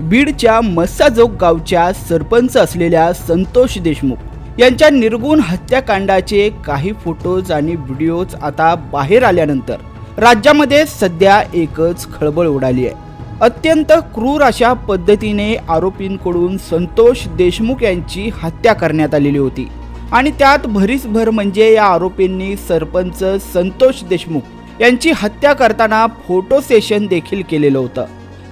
बीडच्या मस्साजोग गावच्या सरपंच असलेल्या संतोष देशमुख यांच्या निर्गुण हत्याकांडाचे काही फोटोज आणि व्हिडिओज आता बाहेर आल्यानंतर राज्यामध्ये सध्या एकच खळबळ उडाली आहे. अत्यंत क्रूर अशा पद्धतीने आरोपींकडून संतोष देशमुख यांची हत्या करण्यात आलेली होती. आणि त्यात भरीसभर म्हणजे या आरोपींनी सरपंच संतोष देशमुख यांची हत्या करताना फोटो सेशन देखील केलेलं होतं.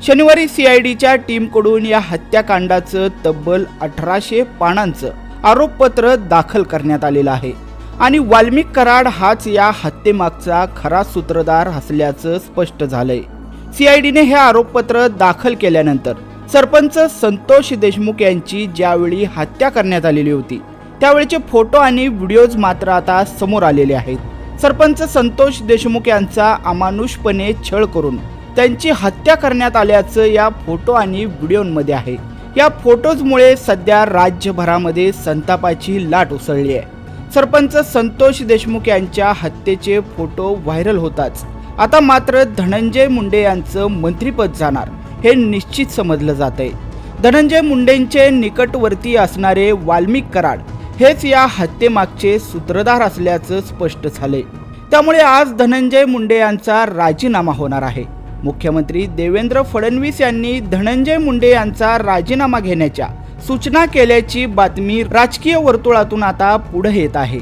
शनिवारी सीआयडीच्या टीमकडून या हत्याकांडाचं तब्बल अठराशे पानांचं आरोपपत्र दाखल करण्यात आलेलं आहे. आणि वाल्मिक कराड हाच या हत्येमागचा खरा सूत्रधार असल्याचं स्पष्ट झालंय. सीआयडीने हे आरोपपत्र दाखल केल्यानंतर सरपंच संतोष देशमुख यांची ज्यावेळी हत्या करण्यात आलेली होती त्यावेळीचे फोटो आणि व्हिडिओज मात्र आता समोर आलेले आहेत. सरपंच संतोष देशमुख यांचा अमानुषपणे छळ करून त्यांची हत्या करण्यात आल्याचं या फोटो आणि व्हिडिओमध्ये आहे. या फोटोजमुळे सध्या राज्यभरामध्ये संतापाची लाट उसळली आहे. सरपंच संतोष देशमुख यांच्या हत्येचे फोटो व्हायरल होताच. आता मात्र धनंजय मुंडे यांचं मंत्रीपद जाणार हे निश्चित समजलं जात आहे धनंजय मुंडेंचे निकटवर्ती असणारे वाल्मिक कराड हेच या हत्येमागचे सूत्रधार असल्याचं स्पष्ट झाले त्यामुळे आज धनंजय मुंडे यांचा राजीनामा होणार आहे. मुख्यमंत्री देवेंद्र फडणवीस यांनी धनंजय मुंडे यांचा राजीनामा घेण्याच्या सूचना केल्याची बातमी राजकीय वर्तुळातून आता पुढे येत आहे.